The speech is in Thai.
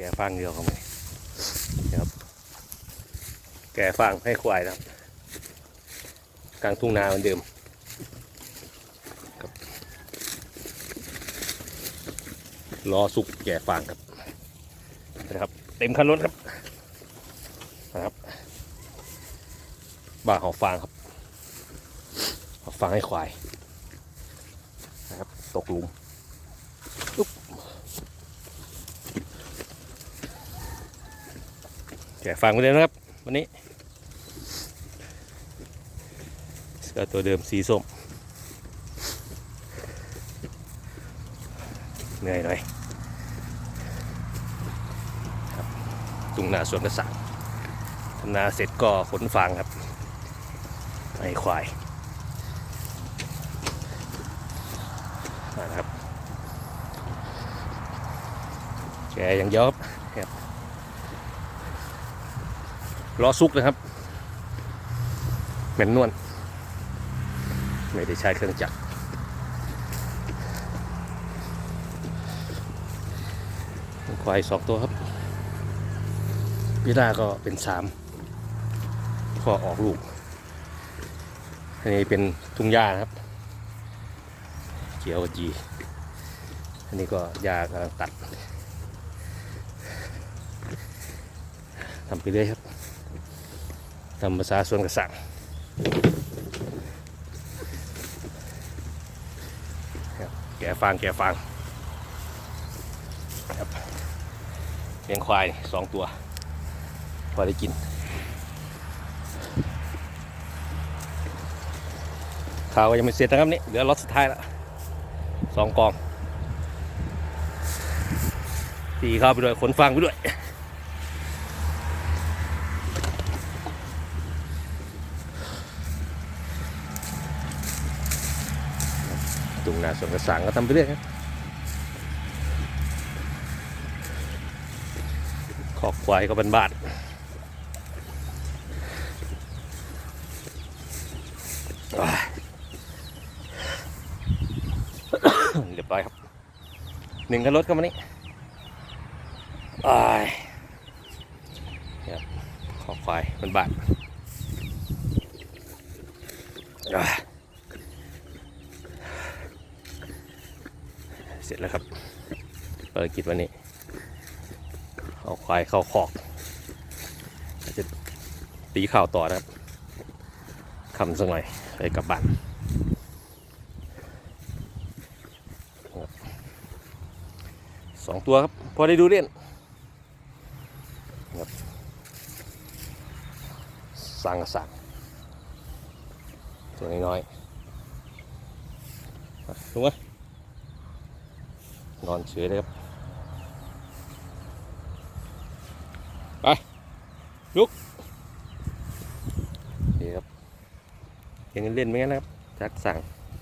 แกฟางเดียวเข้ามานะครับ แกฟางให้ควายนะครับกลางทุ่งนาเหมือนเดิมครับรอสุกแก่ฟางครับนะครับ เต็มคันรถครับนะครับบ่าหอฟางครับหอฟางให้ควายนะครับตกหลุมอุ๊บ แก่ฟางไปเลยนะครับ วันนี้เสื้อตัวเดิมสีส้มเหนื่อยหน่อยครับตุงนาสวนกระสังทำนาเสร็จก็ขนฟางครับให้ควายนั่นครับแกยังเยอะครับครับ รอซุกนะครับเหม็นนวลไม่ได้ใช้เครื่องจักรควายสองตัวครับพี่ลาก็เป็นสามก็ออกลูกอันนี้เป็นทุ่งหญ้านะครับ เขียวจี อันนี้ก็หญ้ากำลังตัดทำไปเรื่อยครับ ทำภาษาสวนกระสังแกฟางแกะฟางครับเลี้ยงควายสองตัว พอได้กินข้าวก็ยังไม่เสร็จนะครับนี่เหลือรถสุดท้ายแล้วสองกองตีข้าวไปด้วยขนฟางไปด้วย ตุงนาสวนกระสังก็ทำไปเรื่อยครับขอกควายก็เป็นบาทเรียบร้อยครับหนึ่งคันรถก็มานี่อ้ายครับขอกควายเป็นบาทอ่า เสร็จแล้วครับภารกิจวันนี้ เอาควายเข้าคอกจะตีข้าวต่อนะครับคำสักหน่อยไปกลับบ้านสองตัวครับ พอได้ดูเล่นครับสั่งสั่งตัวน้อยๆถูกไหม นอนเฉยเลยครับ ไป ลุกนี่ครับยังเล่นไม่งั้นนะครับจักสั่ง